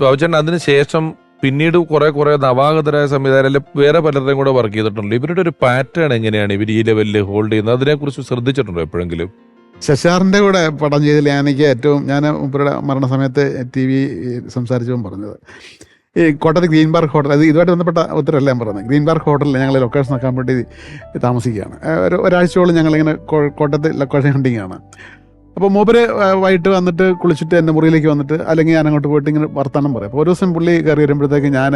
ബാബുചേട്ടൻ അതിന് ശേഷം പിന്നീട് കുറെ കുറെ നവാഗതരായ സംവിധായകരെ വേറെ പലരുടെയും കൂടെ വർക്ക് ചെയ്തിട്ടുണ്ട്. ഇവരുടെ ഒരു പാറ്റേൺ എങ്ങനെയാണ് ഇവർ ഈ ലെവലിൽ ഹോൾഡ് ചെയ്യുന്നത്? അതിനെക്കുറിച്ച് ശ്രദ്ധിച്ചിട്ടുണ്ടോ എപ്പോഴെങ്കിലും? ശശാറിന്റെ കൂടെ പടം ചെയ്തതിൽ എനിക്ക് ഏറ്റവും ഞാൻ മുപ്പരുടെ മരണസമയത്ത് ടി വി സംസാരിച്ചപ്പോൾ പറഞ്ഞത്. ഈ കോട്ടയത്ത് ഗ്രീൻ പാർക്ക് ഹോട്ടൽ അത് ഇതുമായിട്ട് ബന്ധപ്പെട്ട ഉത്തരമല്ല ഞാൻ പറയുന്നത് ഗ്രീൻ പാർക്ക് ഹോട്ടലിൽ ഞങ്ങൾ ലൊക്കേഷൻ നോക്കാൻ വേണ്ടി താമസിക്കുകയാണ്. ഒരു ഒരാഴ്ചയോളം ഞങ്ങളിങ്ങനെ കോട്ടയത്ത് ലൊക്കേഷൻ ഹണ്ടിങ് ആണ്. അപ്പോൾ മൂപ്പര് വൈകിട്ട് വന്നിട്ട് കുളിച്ചിട്ട് എന്റെ മുറിയിലേക്ക് വന്നിട്ട് അല്ലെങ്കിൽ ഞാൻ അങ്ങോട്ട് പോയിട്ട് ഇങ്ങനെ വർത്തമാനം പറയും. അപ്പോൾ ഒരു ദിവസം പുള്ളി കയറി വരുമ്പോഴത്തേക്ക് ഞാൻ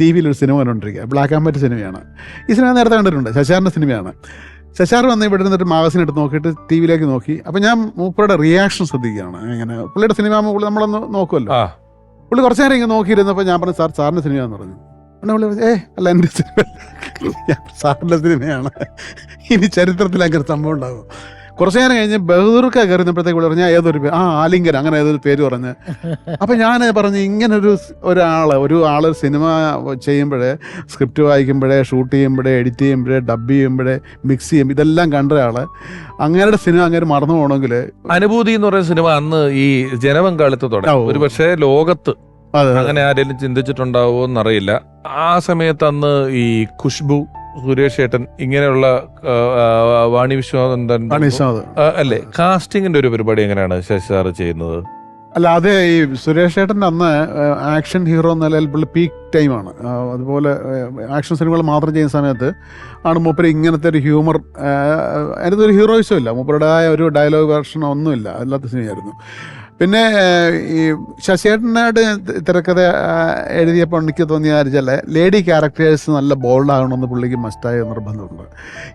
ടി വിയിൽ ഒരു സിനിമ കണ്ടുകൊണ്ടിരിക്കുക ബ്ലാക്ക് ആൻഡ് വൈറ്റ് സിനിമയാണ്. ഈ സിനിമ നേരത്തെ കണ്ടിട്ടുണ്ട്. ശശാറിന്റെ സിനിമയാണ്. ശശാർ വന്ന് ഇവിടെ നിന്നിട്ട് മാഗസിൻ എടുത്ത് നോക്കിയിട്ട് ടി വിയിലേക്ക് നോക്കി. അപ്പം ഞാൻ മൂപ്പരുടെ റിയാക്ഷൻ ശ്രദ്ധിക്കുകയാണ്. ഇങ്ങനെ പുള്ളിയുടെ സിനിമ ആകുമ്പോൾ നമ്മളൊന്ന് നോക്കുമല്ലോ. പുള്ളി കുറച്ച് നേരം ഇങ്ങനെ നോക്കിയിരുന്നപ്പോൾ ഞാൻ പറഞ്ഞു സാർ സാറിന്റെ സിനിമയാന്ന് പറഞ്ഞു. പുള്ളി പറഞ്ഞു, ഏ അല്ല എന്റെ സിനിമ ഞാൻ സാറിന്റെ സിനിമയാണ്. ഇനി ചരിത്രത്തിൽ അങ്ങനെ സംഭവം ഉണ്ടാകും. കുറച്ച് നേരം കഴിഞ്ഞ് ബഹദൂർക്ക കയറുന്നപ്പോഴത്തേക്ക് പറഞ്ഞ ഏതൊരു ആ ആലിംഗൻ അങ്ങനെ ഏതൊരു പേര് പറഞ്ഞ്. അപ്പം ഞാൻ പറഞ്ഞു ഇങ്ങനൊരു ഒരാൾ ഒരു ആൾ സിനിമ ചെയ്യുമ്പോഴേ സ്ക്രിപ്റ്റ് വായിക്കുമ്പോഴേ ഷൂട്ട് ചെയ്യുമ്പോഴേ എഡിറ്റ് ചെയ്യുമ്പോഴേ ഡബ് ചെയ്യുമ്പോഴേ മിക്സ് ചെയ്യും ഇതെല്ലാം കണ്ട ആൾ അങ്ങനെ സിനിമ അങ്ങനെ മറന്നു പോകണമെങ്കിൽ അനുഭൂതി എന്ന് പറയുന്ന സിനിമ അന്ന് ഈ ജനപങ്കാളിത്തം തുടങ്ങി. ഒരു പക്ഷേ ലോകത്ത് അങ്ങനെ ആരെങ്കിലും ചിന്തിച്ചിട്ടുണ്ടാവോ എന്നറിയില്ല. ആ സമയത്ത് അന്ന് ഈ ഖുഷ്ബു സുരേഷ് ഏട്ടൻ ഇങ്ങനെയുള്ള വാണി വിശ്വനാഥൻ അല്ലേ? കാസ്റ്റിംഗിന്റെ ഒരു പരിപാടി എങ്ങനെയാണ് ശശി സാറ് ചെയ്യുന്നത്? അല്ല അത് ഈ സുരേഷ് ഏട്ടൻ അന്ന് ആക്ഷൻ ഹീറോ എന്ന നിലയിൽ പുള്ളി പീക്ക് ടൈമാണ്. അതുപോലെ ആക്ഷൻ സിനിമകൾ മാത്രം ചെയ്യുന്ന സമയത്ത് ആണ് മൂപ്പര് ഇങ്ങനത്തെ ഒരു ഹ്യൂമർ അതിനൊരു ഹീറോയിസും ഇല്ല. മൂപ്പരുടേതായ ഒരു ഡയലോഗ് വേർഷൻ ഒന്നുമില്ല. അല്ലാത്ത സിനിമയായിരുന്നു. പിന്നെ ഈ ശശിയേട്ടനായിട്ട് തിരക്കഥ എഴുതിയപ്പോൾ എനിക്ക് തോന്നിയ വെച്ചാൽ ലേഡി ക്യാരക്ടേഴ്സ് നല്ല ബോൾഡ് ആകണമെന്ന് പുള്ളിക്ക് മസ്റ്റായ നിർബന്ധമുണ്ട്.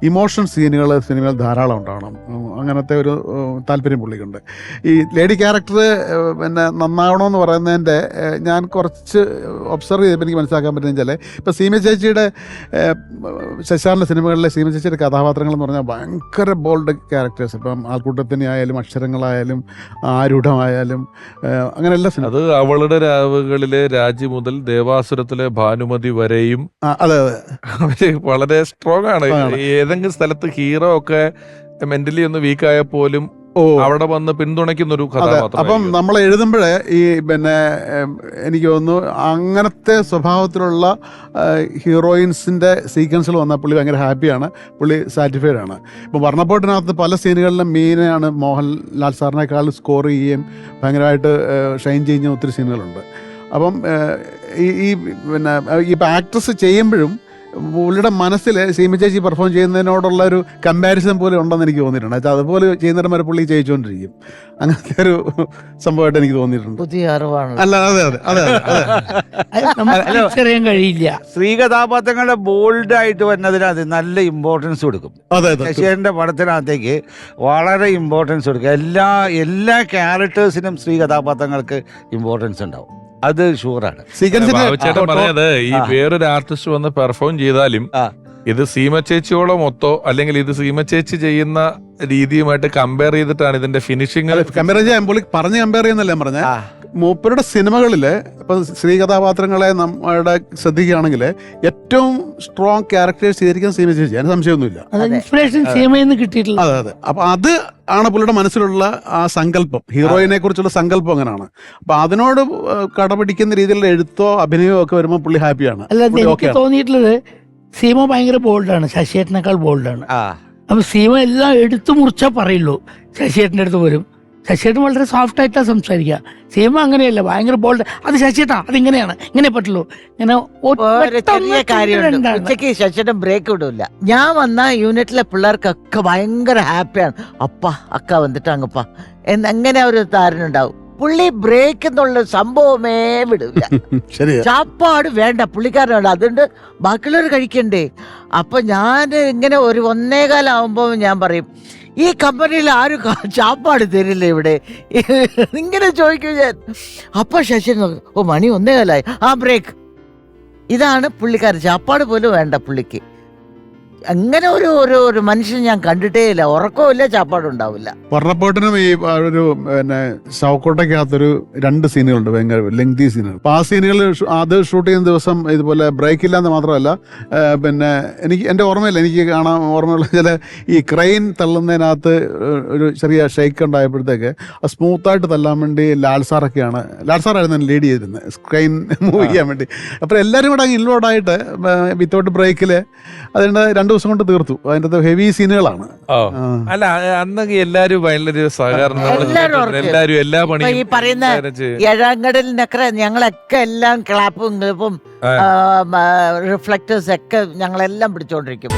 ഇമോഷൻ സീനുകൾ സിനിമയിൽ ധാരാളം ഉണ്ടാവണം. അങ്ങനത്തെ ഒരു താല്പര്യം പുള്ളിക്കുണ്ട്. ഈ ലേഡി ക്യാരക്ടർ പിന്നെ നന്നാവണമെന്ന് പറയുന്നതിന്റെ ഞാൻ കുറച്ച് ഒബ്സർവ് ചെയ്തപ്പോൾ എനിക്ക് മനസ്സിലാക്കാൻ പറ്റുന്ന വെച്ചാൽ ഇപ്പോൾ സീമ ചേച്ചിയുടെ ശശാറിന്റെ സിനിമകളിലെ സീമ ചേച്ചിയുടെ കഥാപാത്രങ്ങൾ എന്ന് പറഞ്ഞാൽ ഭയങ്കര ബോൾഡ് ക്യാരക്ടേഴ്സ്. ഇപ്പം ആൾക്കൂട്ടത്തിനെ ആയാലും അക്ഷരങ്ങളായാലും ആരൂഢമായാലും ഏഹ്, അങ്ങനെ എല്ലാ സിനിമ അത് അവളുടെ രാവുകളിലെ രാജി മുതൽ ദേവാസുരത്തിലെ ഭാനുമതി വരെയും അതെ അതെ അവർ വളരെ സ്ട്രോങ് ആണ്. ഏതെങ്കിലും സ്ഥലത്ത് ഹീറോ ഒക്കെ മെന്റലി ഒന്ന് വീക്കായ പോലും അവിടെ വന്ന് പിന്തുണയ്ക്കുന്ന ഒരു കഥാപാത്രം അപ്പം നമ്മൾ എഴുതുമ്പോഴേ ഈ പിന്നെ എനിക്ക് തോന്നുന്നു അങ്ങനത്തെ സ്വഭാവത്തിലുള്ള ഹീറോയിൻസിന്റെ സീക്വൻസുകൾ വന്നാൽ പുള്ളി ഭയങ്കര ഹാപ്പിയാണ്. പുള്ളി സാറ്റിസ്ഫൈഡ് ആണ്. ഇപ്പം വർണപ്പോട്ടിനകത്ത് പല സീനുകളിലും മീനയാണ് മോഹൻലാൽ സാറിനേക്കാൾ സ്കോർ ചെയ്യുകയും ഭയങ്കരമായിട്ട് ഷൈൻ ചെയ്യുന്ന ഒത്തിരി സീനുകളുണ്ട്. അപ്പം ഈ ഈ പിന്നെ ഇപ്പം ആക്ട്രസ് ചെയ്യുമ്പോഴും പുള്ളിയുടെ മനസ്സിൽ സീമ ചേച്ചി പെർഫോം ചെയ്യുന്നതിനോടുള്ള ഒരു കമ്പാരിസൺ പോലെ ഉണ്ടെന്ന് എനിക്ക് തോന്നിയിട്ടുണ്ട്. അച്ഛാ അതുപോലെ ചെയ്യുന്നവരെ വരെ പുള്ളി ചെയ്യിച്ചുകൊണ്ടിരിക്കും അങ്ങനത്തെ ഒരു സംഭവമായിട്ട് എനിക്ക് തോന്നിയിട്ടുണ്ട്. പുതിയ അറിവാണ്. അല്ല അതെ അതെ അതെ അറിയാൻ അത്. കഴിയില്ല. സ്ത്രീ കഥാപാത്രങ്ങളുടെ ബോൾഡ് ആയിട്ട് വരുന്നതിനകത്ത് നല്ല ഇമ്പോർട്ടൻസ് കൊടുക്കും. അതെ അതെ ശശിയുടെ പടത്തിനകത്തേക്ക് വളരെ ഇമ്പോർട്ടൻസ് കൊടുക്കും. എല്ലാ എല്ലാ ക്യാരക്ടേഴ്സിനും സ്ത്രീ കഥാപാത്രങ്ങൾക്ക് ഇമ്പോർട്ടൻസ് ഉണ്ടാവും. അത് ഷുവറാണ്. ചേട്ടൻ പറഞ്ഞത് ഈ. വേറൊരു ആർട്ടിസ്റ്റ് വന്ന് പെർഫോം ചെയ്താലും ഇത് സീമ ചേച്ചിയോളം മൊത്തോ അല്ലെങ്കിൽ ഇത് സീമ ചേച്ചി ചെയ്യുന്ന രീതിയുമായിട്ട് കമ്പയർ ചെയ്തിട്ടാണ് ഇതിന്റെ ഫിനിഷിംഗ് കമ്പയർ ചെയ്യാൻ പറഞ്ഞ് കമ്പയർ ചെയ്യുന്നല്ലേ ആ. മൂപ്പരുടെ സിനിമകളിൽ ഇപ്പം സ്ത്രീ കഥാപാത്രങ്ങളെ നമ്മുടെ ശ്രദ്ധിക്കുകയാണെങ്കിൽ ഏറ്റവും സ്ട്രോങ് ക്യാരക്ടേഴ്സ് ചെയ്തിരിക്കുന്ന സീമ ചേച്ചി. അതിന് സംശയമൊന്നുമില്ല. അത്. അതെ. ഇൻസ്പിറേഷൻ അതെ. അതെ അപ്പൊ അത് ആണ് പുള്ളിയുടെ മനസ്സിലുള്ള ആ സങ്കല്പം. ഹീറോയിനെ കുറിച്ചുള്ള സങ്കല്പം അങ്ങനെയാണ് അപ്പൊ അതിനോട് കടപിടിക്കുന്ന രീതിയിലുള്ള എഴുത്തോ അഭിനയമോ ഒക്കെ വരുമ്പോൾ പുള്ളി ഹാപ്പിയാണ്. അല്ല എനിക്ക് തോന്നിയിട്ടുള്ളത് സീമ ഭയങ്കര ബോൾഡാണ് ശശിയേട്ടനേക്കാൾ ബോൾഡാണ് അപ്പൊ സീമ എല്ലാം എടുത്തു മുറിച്ചാ പറയുള്ളൂ. ശശിയേട്ടന്റെ അടുത്ത് വരും ശശിയേട്ടൻ വളരെ സോഫ്റ്റ് ആയിട്ടാണ് സംസാരിക്കുക. സീമ അങ്ങനെയല്ല ഭയങ്കര ബോൾഡ് അത് ശശിയേട്ടാ അതിങ്ങനെയാണ് ഇങ്ങനെ പറ്റുള്ളൂ. ഇങ്ങനെ ചെറിയ കാര്യമുണ്ട്. രണ്ടാണ്. ഉച്ചയ്ക്ക് ശശിയുടെ ബ്രേക്ക് വിടൂല ഞാൻ വന്ന യൂണിറ്റിലെ പിള്ളേർക്കൊക്കെ ഭയങ്കര ഹാപ്പിയാണ് അപ്പ അക്ക വന്നിട്ട് അങ്ങപ്പ. എന്നങ്ങനെ ഒരു ധാരണ ഉണ്ടാവും? പുള്ളി ബ്രേക്ക് എന്നുള്ള സംഭവമേ വിടില്ല ചാപ്പാട് വേണ്ട പുള്ളിക്കാരനുണ്ട് അതുകൊണ്ട് ബാക്കിയുള്ളവർ കഴിക്കണ്ടേ? അപ്പൊ ഞാൻ ഇങ്ങനെ ഒരു ഒന്നേകാലാവുമ്പോ ഞാൻ പറയും ഈ കമ്പനിയിൽ ആരും ചാപ്പാട് തരില്ല ഇവിടെ. ഇങ്ങനെ ചോദിക്കും ഞാൻ. അപ്പൊ ശശി ഓ മണി ഒന്നേ കാലായി ആ ബ്രേക്ക്. ഇതാണ് പുള്ളിക്കാരൻ. ചാപ്പാട് പോലും വേണ്ട പുള്ളിക്ക്. അങ്ങനെ ഒരു ഒരു ഒരു മനുഷ്യൻ ഞാൻ കണ്ടിട്ടേ ഇല്ല. ഉറക്കമില്ല ചാപ്പാടും ഉണ്ടാവില്ല വർണപ്പോട്ടിനും ഈ ആ, ഒരു പിന്നെ ശവക്കോട്ടയ്ക്കകത്തൊരു രണ്ട് സീനുകളുണ്ട്. ഭയങ്കര ലെങ്തി സീനുകൾ. അപ്പൊ ആ സീനുകൾ അത് ഷൂട്ട് ചെയ്യുന്ന ദിവസം ഇതുപോലെ ബ്രേക്ക് ഇല്ലാന്ന് മാത്രമല്ല ആ, പിന്നെ എനിക്ക് എന്റെ ഓർമ്മയില്ല എനിക്ക് കാണാൻ ഓർമ്മയുള്ള ചില ഈ ക്രെയിൻ തള്ളുന്നതിനകത്ത് ഒരു ചെറിയ ഷെയ്ക്ക് ഉണ്ടായപ്പോഴത്തേക്ക് സ്മൂത്തായിട്ട് തള്ളാൻ വേണ്ടി ലാൽ സാറൊക്കെയാണ് ലാൽ സാറായിരുന്നു ലീഡ് ചെയ്തിരുന്നത്. സ്ക്രെയിൻ മൂവ് ചെയ്യാൻ വേണ്ടി. അപ്പോൾ എല്ലാവരും കൂടെ അങ്ങ് ഇൻവോൾവ് ആയിട്ട് വിത്തൗട്ട് ബ്രേക്കിൽ അതിന്റെ രണ്ട് ദിവസം കൊണ്ട് തീർത്തു അതിന്റെ ഹെവി സീനുകളാണ് ഓ അല്ല അന്ന് എല്ലാരും ഭയങ്കര സഹകരണം നമ്മൾ എല്ലാരും കേട്ടിട്ടുണ്ട്. ഉറക്കെ. എല്ലാരും എല്ലാ പണിയും ഈ പറയുന്ന ചെയ്യും. ഏഴാങ്കടലിനൊക്കെ ഞങ്ങളൊക്കെ എല്ലാം ക്ലാപ്പും ക്ലിപ്പും റിഫ്ലക്ടേഴ്സ് ഒക്കെ ഞങ്ങളെല്ലാം പിടിച്ചോണ്ടിരിക്കും